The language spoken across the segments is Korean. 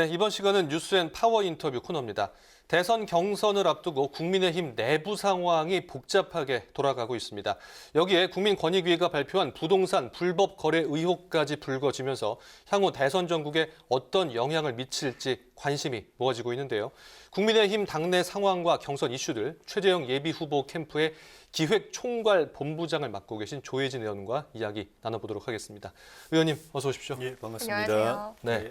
네, 이번 시간은 뉴스앤 파워 인터뷰 코너입니다. 대선 경선을 앞두고 국민의힘 내부 상황이 복잡하게 돌아가고 있습니다. 여기에 국민권익위가 발표한 부동산 불법 거래 의혹까지 불거지면서 향후 대선 전국에 어떤 영향을 미칠지 관심이 모아지고 있는데요. 국민의힘 당내 상황과 경선 이슈들 최재형 예비 후보 캠프의 기획 총괄 본부장을 맡고 계신 조혜진 의원과 이야기 나눠보도록 하겠습니다. 의원님 어서 오십시오. 예, 반갑습니다. 안녕하세요. 네.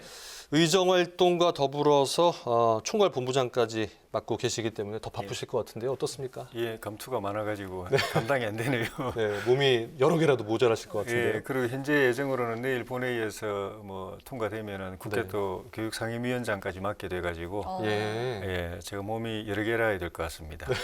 의정 활동과 더불어서 어, 총괄 본부장까지 맡고 계시기 때문에 더 바쁘실 것 같은데요. 어떻습니까? 예, 감투가 많아가지고 감당이 안 되네요. 네, 몸이 여러 개라도 모자라실 것 같은데요. 예, 그리고 현재 예정으로는 내일 본회의에서 뭐 통과되면은 국회 네. 또 교육 상임위원장까지 맡게 돼가지고 어, 예. 예, 제가 몸이 여러 개라 해야 될 것 같습니다.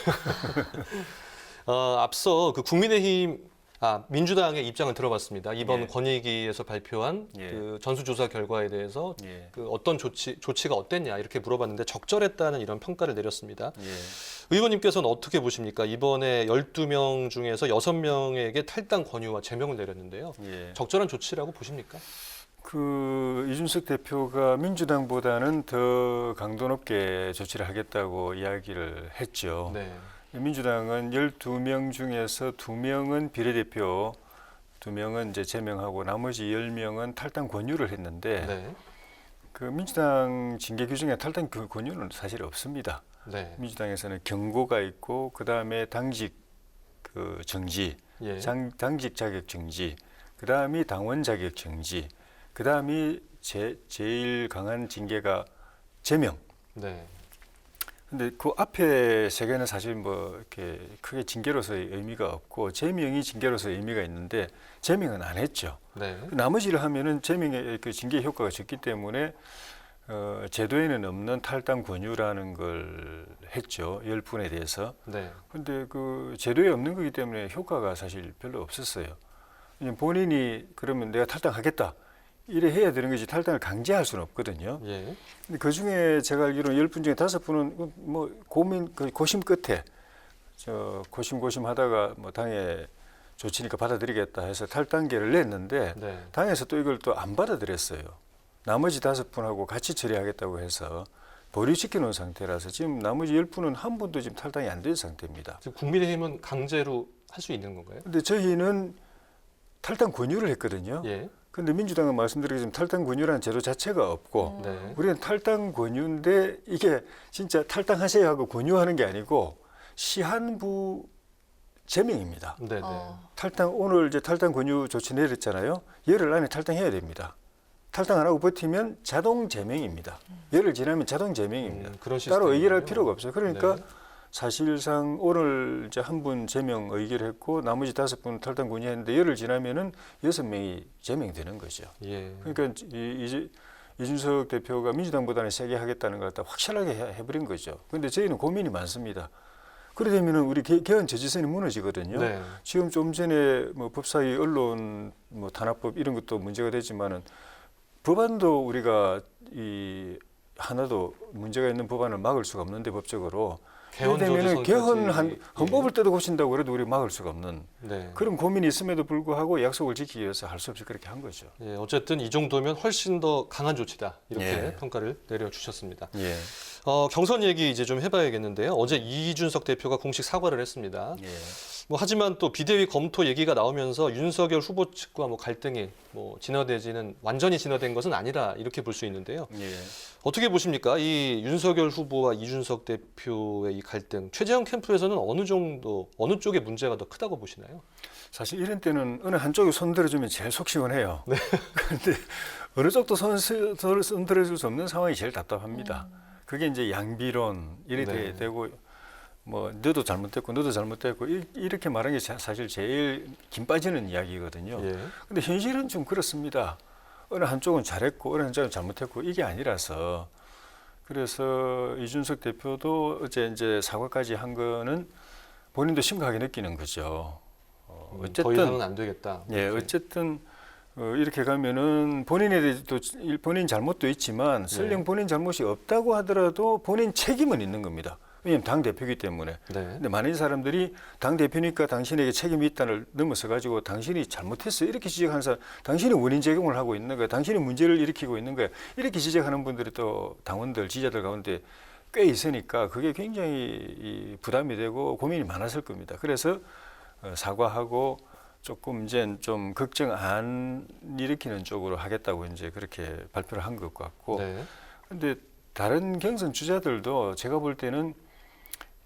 어, 앞서 그 국민의힘 아 민주당의 입장을 들어봤습니다. 이번 예. 권익위에서 발표한 예. 그 전수조사 결과에 대해서 예, 그 어떤 조치 조치가 어땠냐 이렇게 물어봤는데 적절했다는 이런 평가를 내렸습니다. 예. 의원님께서는 어떻게 보십니까? 이번에 12명 중에서 6명에게 탈당 권유와 제명을 내렸는데요. 예. 적절한 조치라고 보십니까? 그 이준석 대표가 민주당보다는 더 강도 높게 조치를 하겠다고 이야기를 했죠. 네. 민주당은 12명 중에서 2명은 비례대표, 2명은 이제 제명하고 나머지 10명은 탈당 권유를 했는데 네. 그 민주당 징계 규정에 탈당 그 권유는 사실 없습니다. 네. 민주당에서는 경고가 있고 그다음에 당직 그 정지, 예. 장, 당직 자격 정지, 그다음이 당원 자격 정지, 그다음이 제, 제일 강한 징계가 제명. 네. 근데 그 앞에 세 개는 사실 뭐 이렇게 크게 징계로서의 의미가 없고 제명이 징계로서의 의미가 있는데 제명은 안 했죠. 네. 그 나머지를 하면은 제명의 그 징계 효과가 적기 때문에 어, 제도에는 없는 탈당 권유라는 걸 했죠. 열 분에 대해서. 네. 근데 그 제도에 없는 거기 때문에 효과가 사실 별로 없었어요. 본인이 그러면 내가 탈당하겠다. 이래 해야 되는 거지 탈당을 강제할 수는 없거든요. 예. 근데 그 중에 제가 알기로는 열분 중에 다섯 분은 뭐 고민 그 고심 끝에 저 고심 고심 하다가 뭐 당에 조치니까 받아들이겠다 해서 탈당계를 냈는데 네. 당에서 또 이걸 또 안 받아들였어요. 나머지 다섯 분하고 같이 처리하겠다고 해서 보류시켜 놓은 상태라서 지금 나머지 열 분은 한 분도 지금 탈당이 안 된 상태입니다. 지금 국민의힘은 강제로 할 수 있는 건가요? 근데 저희는 탈당 권유를 했거든요. 예. 근데 민주당은 말씀드리기처럼 탈당 권유라는 제도 자체가 없고 네. 우리는 탈당 권유인데 이게 진짜 탈당하세요 하고 권유하는 게 아니고 시한부 제명입니다. 네, 네. 어, 탈당 오늘 이제 탈당 권유 조치 내렸잖아요. 열흘 안에 탈당해야 됩니다. 탈당 안 하고 버티면 자동 제명입니다. 열흘 지나면 자동 제명입니다. 음, 그런 따로 의결할 시스템이군요. 필요가 없어요. 그러니까 네. 사실상 오늘 이제 한 분 제명 의결했고 나머지 다섯 분 탈당 권유했는데 열흘 지나면은 여섯 명이 제명되는 거죠. 예. 그러니까 이, 이제 이준석 대표가 민주당보다는 세게 하겠다는 걸 갖다 확실하게 해- 해버린 거죠. 그런데 저희는 고민이 많습니다. 그래 되면은 우리 개, 개헌 저지선이 무너지거든요. 네. 지금 좀 전에 뭐 법사위 언론 뭐 탄압법 이런 것도 문제가 되지만은 법안도 우리가 이 하나도 문제가 있는 법안을 막을 수가 없는데 법적으로 조지선까지, 개헌한 예. 헌법을 뜯어 고친다고 그래도 우리 막을 수가 없는 네. 그런 고민이 있음에도 불구하고 약속을 지키기 위해서 할 수 없이 그렇게 한 거죠. 예, 어쨌든 이 정도면 훨씬 더 강한 조치다 이렇게 예. 평가를 내려주셨습니다. 예. 어, 경선 얘기 이제 좀 해봐야겠는데요. 어제 이준석 대표가 공식 사과를 했습니다. 예. 뭐 하지만 또 비대위 검토 얘기가 나오면서 윤석열 후보 측과 뭐 갈등이 뭐 진화되지는 완전히 진화된 것은 아니라 이렇게 볼 수 있는데요. 예. 어떻게 보십니까? 이 윤석열 후보와 이준석 대표의 이 갈등, 최재형 캠프에서는 어느 정도 어느 쪽의 문제가 더 크다고 보시나요? 사실 이런 때는 어느 한쪽이 손 들어주면 제일 속 시원해요. 그런데 어느 쪽도 손, 스- 손, 손 들어줄 수 없는 상황이 제일 답답합니다. 그게 이제 양비론 이래 네. 되고 뭐 너도 잘못됐고 너도 잘못됐고 이- 이렇게 말하는 게 자- 사실 제일 김 빠지는 이야기거든요. 예. 근데 현실은 좀 그렇습니다. 어느 한쪽은 잘했고 어느 한쪽은 잘못했고 이게 아니라서 그래서 이준석 대표도 어제 이제 사과까지 한 거는 본인도 심각하게 느끼는 거죠. 어, 음, 더 어쨌든 안 되겠다. 예. 어쨌든 어, 이렇게 가면은 본인에 대해서도 일- 본인 잘못도 있지만 설령 네. 본인 잘못이 없다고 하더라도 본인 책임은 있는 겁니다. 왜냐하면 당 대표이기 때문에. 네. 근데 많은 사람들이 당 대표니까 당신에게 책임이 있다를 넘어서 가지고 당신이 잘못했어 이렇게 지적하는 사람, 당신이 원인 제공을 하고 있는 거야, 당신이 문제를 일으키고 있는 거야 이렇게 지적하는 분들이 또 당원들 지지자들 가운데 꽤 있으니까 그게 굉장히 이 부담이 되고 고민이 많았을 겁니다. 그래서 어, 사과하고 조금 이제 좀 걱정 안 일으키는 쪽으로 하겠다고 이제 그렇게 발표를 한 것 같고. 네. 근데 다른 경선 주자들도 제가 볼 때는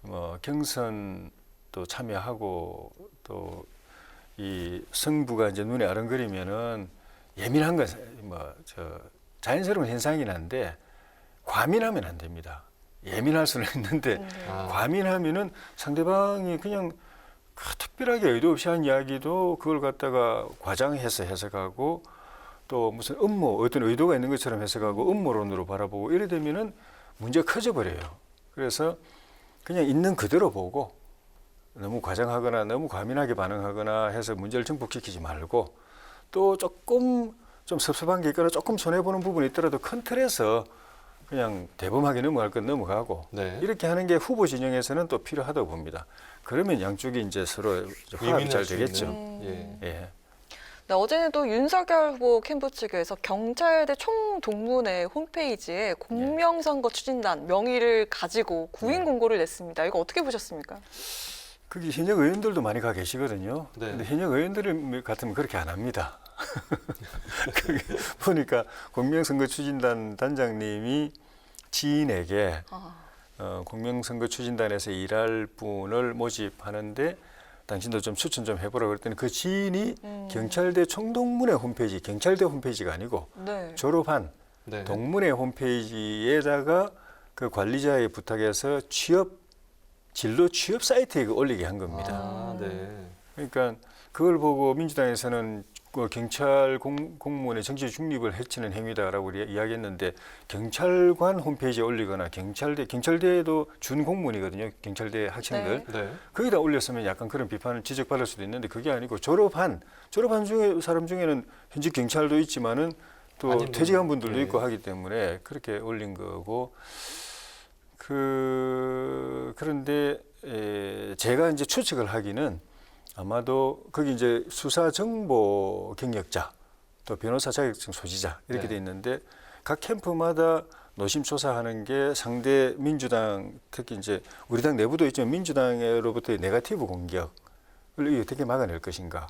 뭐 경선 또 참여하고 또 이 승부가 이제 눈에 아른거리면은 예민한 건뭐저 자연스러운 현상이긴 한데 과민하면 안 됩니다. 예민할 수는 있는데 아. 과민하면은 상대방이 그냥 그 특별하게 의도 없이 한 이야기도 그걸 갖다가 과장해서 해석하고 또 무슨 음모 어떤 의도가 있는 것처럼 해석하고 음모론으로 바라보고 이래 되면은 문제가 커져 버려요. 그래서 그냥 있는 그대로 보고 너무 과장하거나 너무 과민하게 반응하거나 해서 문제를 증폭시키지 말고 또 조금 좀 섭섭한 게 있거나 조금 손해 보는 부분이 있더라도 큰 틀에서 그냥 대범하게 넘어갈 건 넘어가고 네. 이렇게 하는 게 후보 진영에서는 또 필요하다고 봅니다. 그러면 양쪽이 이제 서로 화합이 잘수 되겠죠. 있는. 예. 예. 네, 어제는 또 윤석열 후보 캠프 측에서 경찰대 총동문회 홈페이지에 공명선거 추진단 명의를 가지고 구인 네. 공고를 냈습니다. 이거 어떻게 보셨습니까? 거기 현역 의원들도 많이 가 계시거든요. 네. 근데 현역 의원들 같으면 그렇게 안 합니다. 그게 보니까 공명선거 추진단 단장님이 지인에게 아, 어, 공명선거 추진단에서 일할 분을 모집하는데 당신도 좀 추천 좀 해보라 그랬더니 그 지인이 음. 경찰대 총동문회 홈페이지, 경찰대 홈페이지가 아니고 네. 졸업한 네. 동문회 홈페이지에다가 그 관리자의 부탁해서 취업 진로 취업 사이트에 그 올리게 한 겁니다. 아, 네. 그러니까 그걸 보고 민주당에서는 그 경찰 공, 공무원의 정치 중립을 해치는 행위다라고 이야- 이야기했는데 경찰관 홈페이지에 올리거나 경찰대 경찰대도 준 공무원이거든요. 경찰대 학생들 네. 네. 거기다 올렸으면 약간 그런 비판을 지적받을 수도 있는데 그게 아니고 졸업한 졸업한 중에 사람 중에는 현직 경찰도 있지만은 또 아닌 퇴직한 분들. 분들도 예. 있고 하기 때문에 그렇게 올린 거고 그 그런데 에, 제가 이제 추측을 하기는 아마도 거기 이제 수사 정보 경력자 또 변호사 자격증 소지자 이렇게 네. 돼 있는데 각 캠프마다 노심초사하는 게 상대 민주당 특히 이제 우리 당 내부도 있지만 민주당으로부터의 네가티브 공격을 어떻게 막아낼 것인가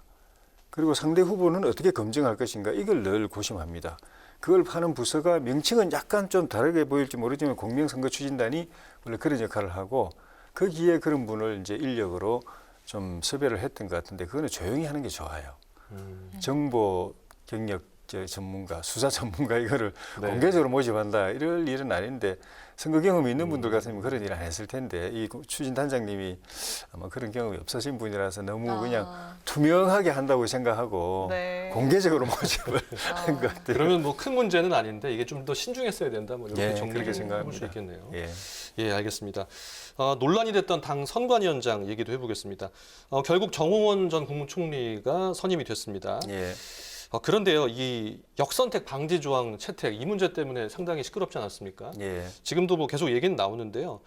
그리고 상대 후보는 어떻게 검증할 것인가 이걸 늘 고심합니다. 그걸 하는 부서가 명칭은 약간 좀 다르게 보일지 모르지만 공명선거 추진단이 원래 그런 역할을 하고 거기에 그런 분을 이제 인력으로 좀 섭외를 했던 것 같은데 그거는 조용히 하는 게 좋아요. 음. 정보 경력 저 전문가, 수사 전문가 이거를 네. 공개적으로 모집한다 이럴 일은 아닌데 선거 경험이 있는 분들 음. 같으면 그런 일 안 했을 텐데 이 추진 단장님이 아마 그런 경험이 없으신 분이라서 너무 그냥 아, 투명하게 한다고 생각하고 네. 공개적으로 모집을 아. 한것 같아요. 그러면 뭐 큰 문제는 아닌데 이게 좀 더 신중했어야 된다. 뭐 이렇게 예, 정리 그렇게 볼수 생각합니다. 있겠네요. 예. 예, 알겠습니다. 어, 논란이 됐던 당 선관위원장 얘기도 해보겠습니다. 어, 결국 정홍원 전 국무총리가 선임이 됐습니다. 예. 어, 그런데요, 이 역선택 방지 조항 채택 이 문제 때문에 상당히 시끄럽지 않았습니까? 예. 지금도 뭐 계속 얘기는 나오는데요.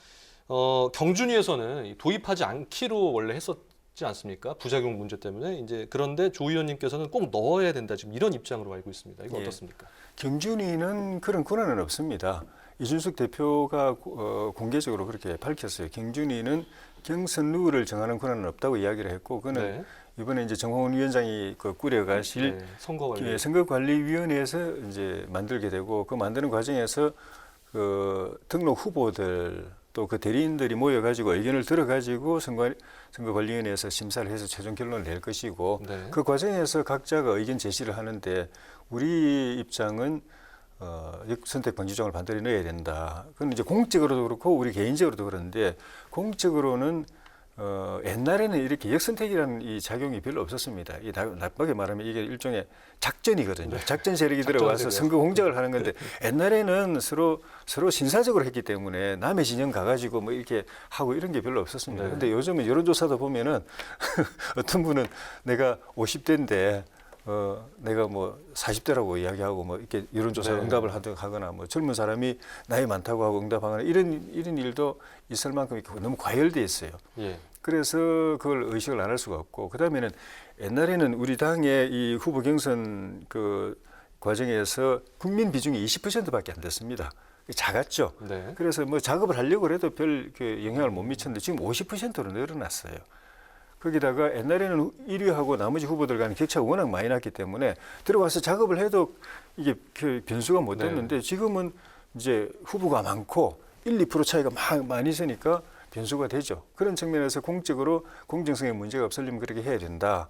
어, 경준위에서는 이 도입하지 않기로 원래 했었지 않습니까? 부작용 문제 때문에 이제 그런데 조 의원님께서는 꼭 넣어야 된다 지금 이런 입장으로 알고 있습니다. 이거 예. 어떻습니까? 경준이는 그런 권한은 없습니다. 이준석 대표가 어, 공개적으로 그렇게 밝혔어요. 경준이는 경선 룰을 정하는 권한은 없다고 이야기를 했고, 그는 네. 이번에 이제 정홍원 위원장이 그 꾸려가실 네, 선거 관리. 예, 선거관리위원회에서 이제 만들게 되고 그 만드는 과정에서 그 등록 후보들 또 그 대리인들이 모여가지고 의견을 들어가지고 선거 선거관리위원회에서 심사를 해서 최종 결론을 낼 것이고 네. 그 과정에서 각자가 의견 제시를 하는데 우리 입장은 어, 선택 방지조항을 반드시 넣어야 된다. 그건 이제 공적으로도 그렇고 우리 개인적으로도 그런데 공적으로는 어, 옛날에는 이렇게 역선택이라는 이 작용이 별로 없었습니다. 이 나- 나쁘게 말하면 이게 일종의 작전이거든요. 작전 세력이 작전 들어와서. 선거 공작을 하는 건데 옛날에는 서로 서로 신사적으로 했기 때문에 남의 진영 가가지고 뭐 이렇게 하고 이런 게 별로 없었습니다. 네. 근데 요즘은 여론조사도 보면은 어떤 분은 내가 50대인데 어, 내가 뭐 40대라고 이야기하고 뭐 이렇게 여론조사 네. 응답을 하든 하거나 뭐 젊은 사람이 나이 많다고 하고 응답하거나 이런 이런 일도 있을 만큼 이렇게 너무 과열돼 있어요. 예. 그래서 그걸 의식을 안 할 수가 없고 그다음에는 옛날에는 우리 당의 이 후보 경선 그 과정에서 국민 비중이 20%밖에 안 됐습니다. 작았죠. 네. 그래서 뭐 작업을 하려고 해도 별그 영향을 못 미쳤는데 지금 50%로 늘어났어요. 거기다가 옛날에는 1위하고 나머지 후보들 간의 격차가 워낙 많이 났기 때문에 들어가서 작업을 해도 이게 그 변수가 못 네. 됐는데 지금은 이제 후보가 많고 1, 2% 차이가 막 많이 있으니까 변수가 되죠. 그런 측면에서 공적으로 공정성에 문제가 없으려면 그렇게 해야 된다.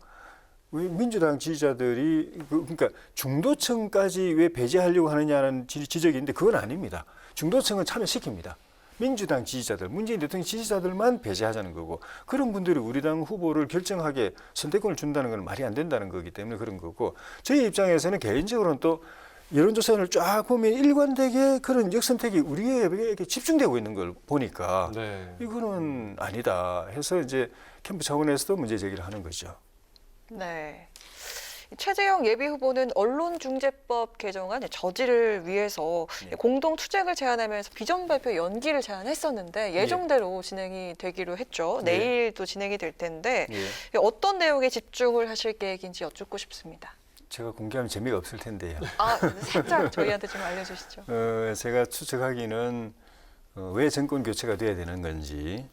왜 민주당 지지자들이 그- 그러니까 중도층까지 왜 배제하려고 하느냐는 지- 지적이 있는데 그건 아닙니다. 중도층은 참여시킵니다. 민주당 지지자들, 문재인 대통령 지지자들만 배제하자는 거고 그런 분들이 우리 당 후보를 결정하게 선택권을 준다는 건 말이 안 된다는 거기 때문에 그런 거고 저희 입장에서는 개인적으로는 또 여론조사를 쫙 보면 일관되게 그런 역선택이 우리에게 집중되고 있는 걸 보니까 네. 이거는 아니다 해서 이제 캠프 차원에서도 문제 제기를 하는 거죠. 네. 최재형 예비 후보는 언론중재법 개정안 저지를 위해서 네. 공동 투쟁을 제안하면서 비전 발표 연기를 제안했었는데 예정대로 진행이 되기로 했죠. 네. 내일도 진행이 될 텐데 예. 어떤 내용에 집중을 하실 계획인지 여쭙고 싶습니다. 제가 공개하면 재미가 없을 텐데요. 아, 살짝 저희한테 좀 알려주시죠. 어, 제가 추측하기는 어, 왜 정권 교체가 돼야 되는 건지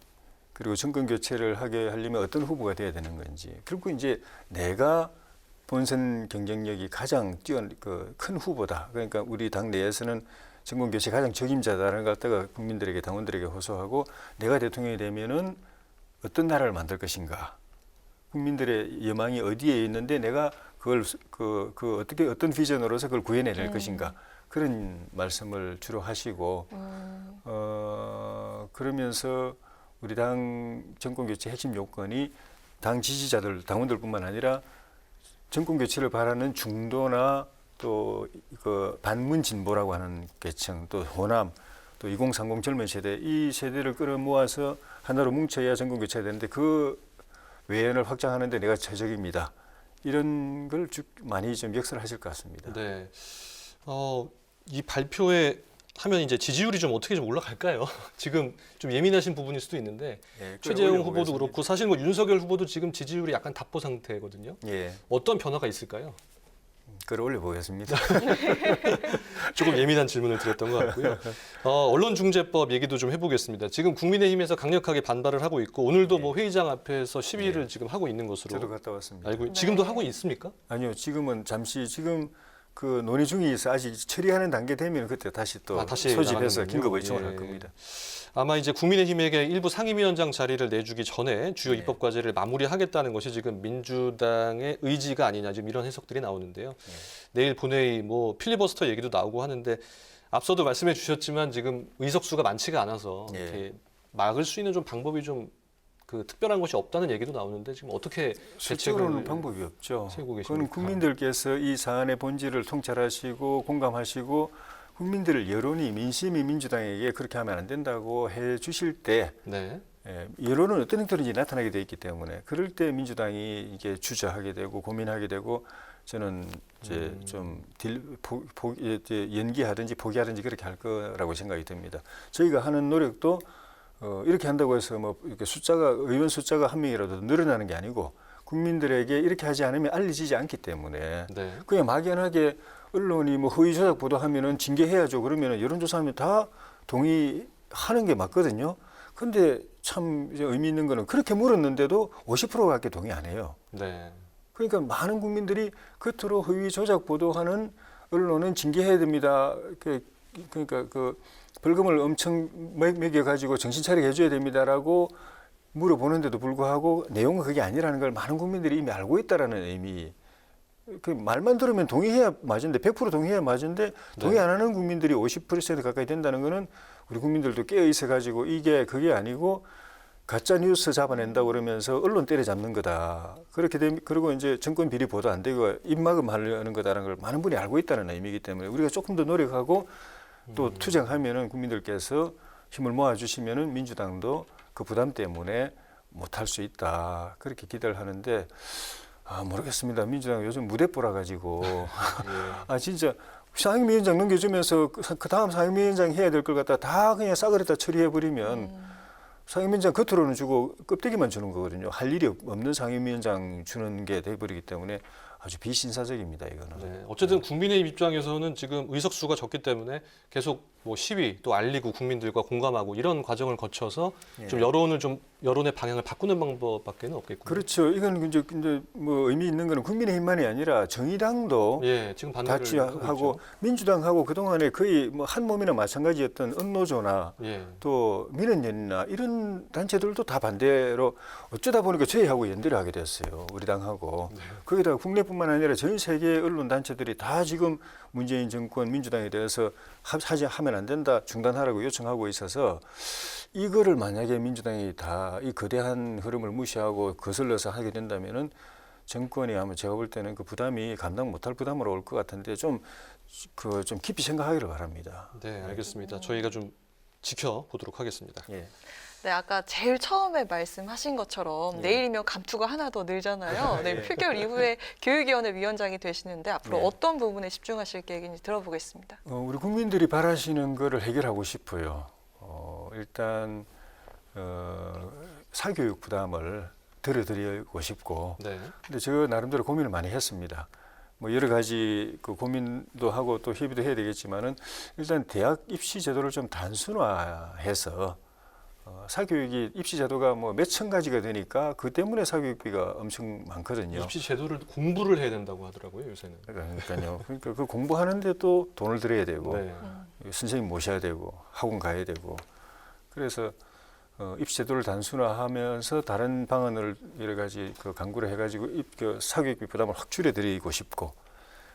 그리고 정권 교체를 하게 하려면 어떤 후보가 돼야 되는 건지 그리고 이제 내가 본선 경쟁력이 가장 뛰어 그큰 후보다. 그러니까 우리 당 내에서는 정권 교체 가장 적임자다라는 걸 갖다가 국민들에게 당원들에게 호소하고 내가 대통령이 되면은 어떤 나라를 만들 것인가. 국민들의 여망이 어디에 있는데 내가 그걸 그, 그 어떻게 어떤 비전으로서 그걸 구해내낼 음. 것인가. 그런 말씀을 주로 하시고 음, 어 그러면서 우리 당 정권 교체 핵심 요건이 당 지지자들 당원들뿐만 아니라 정권 교체를 바라는 중도나 또 그 반문 진보라고 하는 계층 또 호남 또 2030 젊은 세대 이 세대를 끌어모아서 하나로 뭉쳐야 정권 교체가 되는데 그 외연을 확장하는데 내가 최적입니다. 이런 걸 쭉 많이 좀 역설하실 것 같습니다. 네. 어, 이 발표에 하면 이제 지지율이 좀 어떻게 좀 올라갈까요? 지금 좀 예민하신 부분일 수도 있는데 예, 최재형 후보도 보겠습니다. 그렇고 사실 뭐 윤석열 후보도 지금 지지율이 약간 답보 상태거든요. 예, 어떤 변화가 있을까요? 끌어올려 보겠습니다. 조금 예민한 질문을 드렸던 것 같고요. 어, 언론중재법 얘기도 좀 해보겠습니다. 지금 국민의힘에서 강력하게 반발을 하고 있고 오늘도 뭐 회의장 앞에서 시위를 지금 하고 있는 것으로 저도 갔다 왔습니다. 알고 네. 지금도 하고 있습니까? 아니요, 지금은 잠시 지금 그 논의 중에 있어 아직 처리하는 단계 되면 그때 다시 또 아, 다시 소집해서 나가는군요. 긴급 의총을 예. 할 겁니다. 아마 이제 국민의힘에게 일부 상임위원장 자리를 내주기 전에 주요 네. 입법 과제를 마무리하겠다는 것이 지금 민주당의 의지가 아니냐 지금 이런 해석들이 나오는데요. 네. 내일 본회의 뭐 필리버스터 얘기도 나오고 하는데 앞서도 말씀해 주셨지만 지금 의석수가 많지가 않아서 네. 이렇게 막을 수 있는 좀 방법이 좀 그 특별한 것이 없다는 얘기도 나오는데 지금 어떻게 대책을 방법이 없죠. 세우고 그건 계십니까? 국민들께서 이 사안의 본질을 통찰하시고 공감하시고 국민들을 여론이 민심이 민주당에게 그렇게 하면 안 된다고 해 주실 때 네. 예, 여론은 어떤 형태로든지 나타나게 돼 있기 때문에 그럴 때 민주당이 이게 주저하게 되고 고민하게 되고 저는 이제 음. 좀 딜, 포, 포, 연기하든지 포기하든지 그렇게 할 거라고 생각이 듭니다. 저희가 하는 노력도 어, 이렇게 한다고 해서 뭐 이렇게 숫자가 의원 숫자가 한 명이라도 늘어나는 게 아니고 국민들에게 이렇게 하지 않으면 알려지지 않기 때문에 네. 그냥 막연하게 언론이 뭐 허위 조작 보도하면은 징계해야죠. 그러면은 여론조사하면 다 동의하는 게 맞거든요. 근데 참 의미 있는 거는 그렇게 물었는데도 50%밖에 동의 안 해요. 네. 그러니까 많은 국민들이 겉으로 허위 조작 보도하는 언론은 징계해야 됩니다. 그- 그러니까 그 벌금을 엄청 매- 매겨가지고 정신 차리게 해줘야 됩니다라고 물어보는데도 불구하고 내용은 그게 아니라는 걸 많은 국민들이 이미 알고 있다라는 의미. 그 말만 들으면 동의해야 맞은데 100% 동의해야 맞은데 동의 안 하는 국민들이 50% 가까이 된다는 거는 우리 국민들도 깨어 있어 가지고 이게 그게 아니고 가짜 뉴스 잡아낸다 그러면서 언론 때려잡는 거다. 그렇게 되면 그리고 이제 정권 비리 보도 안 되고 입막음 하려는 거다라는 걸 많은 분이 알고 있다는 의미이기 때문에 우리가 조금 더 노력하고 또 투쟁하면은 국민들께서 힘을 모아 주시면은 민주당도 그 부담 때문에 못할 수 있다. 그렇게 기대를 하는데 아 모르겠습니다. 민주당 요즘 무대뽀라 가지고 예. 아 진짜 상임위원장 넘겨주면서 그, 그 다음 상임위원장 해야 될 걸 갖다 다 그냥 싸그리 다 처리해 버리면 음. 상임위원장 겉으로는 주고 껍데기만 주는 거거든요. 할 일이 없- 없는 상임위원장 주는 게 돼버리기 때문에 아주 비신사적입니다. 이거는. 네. 어쨌든 국민의힘 입장에서는 지금 의석수가 적기 때문에 계속 뭐 시위 또 알리고 국민들과 공감하고 이런 과정을 거쳐서 좀 예. 여론을 좀 여론의 방향을 바꾸는 방법밖에는 없겠군요. 그렇죠. 이건 이제 이제 뭐 의미 있는 거는 국민의힘만이 아니라 정의당도 예, 지금 반대를 같이 하고 하고 민주당하고 그동안에 거의 뭐 한 몸이나 마찬가지였던 언노조나 있죠. 예. 또 민원연이나 이런 단체들도 다 반대로 어쩌다 보니까 저희하고 연대를 하게 됐어요. 우리 당하고. 네. 거기다가 국내뿐만 아니라 전 세계 언론 단체들이 다 지금 문재인 정권 민주당에 대해서 하- 하지 하면 안 된다 중단하라고 요청하고 있어서 이거를 만약에 민주당이 다이 거대한 흐름을 무시하고 거슬러서 하게 된다면은 정권이 아마 제가 볼 때는 그 부담이 감당 못할 부담으로 올 것 같은데 좀 그 좀 깊이 생각하기를 바랍니다. 네, 알겠습니다. 저희가 좀 지켜보도록 하겠습니다. 예. 네, 아까 제일 처음에 말씀하신 것처럼 네. 내일이면 감투가 하나 더 늘잖아요. 네, 예. 표결 이후에 교육위원회 위원장이 되시는데 앞으로 네. 어떤 부분에 집중하실 계획인지 들어보겠습니다. 어, 우리 국민들이 바라시는 거를 해결하고 싶어요. 어, 일단 어, 사교육 부담을 덜어드리고 싶고, 네. 근데 저 나름대로 고민을 많이 했습니다. 뭐 여러 가지 그 고민도 하고 또 협의도 해야 되겠지만은 일단 대학 입시 제도를 좀 단순화해서 어, 사교육이 입시 제도가 뭐 몇 천 가지가 되니까 그 때문에 사교육비가 엄청 많거든요. 입시 제도를 공부를 해야 된다고 하더라고요 요새는. 그러니까요. 그러니까 그 공부하는데 또 돈을 들여야 되고 네. 선생님 모셔야 되고 학원 가야 되고 그래서 어, 입시 제도를 단순화하면서 다른 방안을 여러 가지 그 강구를 해가지고 입, 그 사교육비 부담을 확 줄여드리고 싶고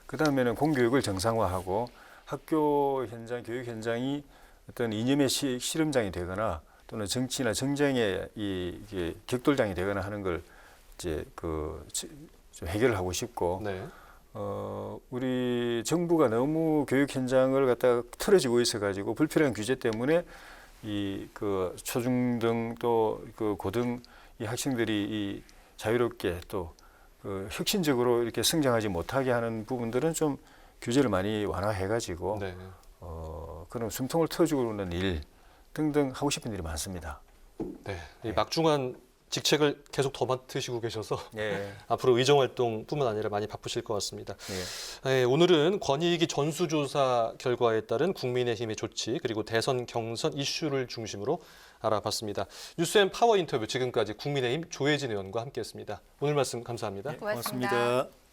그 다음에는 공교육을 정상화하고 학교 현장 교육 현장이 어떤 이념의 시, 실험장이 되거나 또는 정치나 정쟁의 이, 이게 격돌장이 되거나 하는 걸 이제 그 좀 해결을 하고 싶고 네. 어, 우리 정부가 너무 교육 현장을 갖다가 틀어지고 있어가지고 불필요한 규제 때문에 이 그 초중등 또 그 고등 이 학생들이 이 자유롭게 또 그 혁신적으로 이렇게 성장하지 못하게 하는 부분들은 좀 규제를 많이 완화해가지고 네. 어, 그런 숨통을 트어주는 일 등등 하고 싶은 일이 많습니다. 네. 이 막중한 직책을 계속 더 맡으시고 계셔서 예. 앞으로 의정 활동뿐만 아니라 많이 바쁘실 것 같습니다. 예. 네, 오늘은 권익위 전수조사 결과에 따른 국민의힘의 조치 그리고 대선 경선 이슈를 중심으로 알아봤습니다. 뉴스앤 파워 인터뷰 지금까지 국민의힘 조혜진 의원과 함께했습니다. 오늘 말씀 감사합니다. 고맙습니다. 고맙습니다.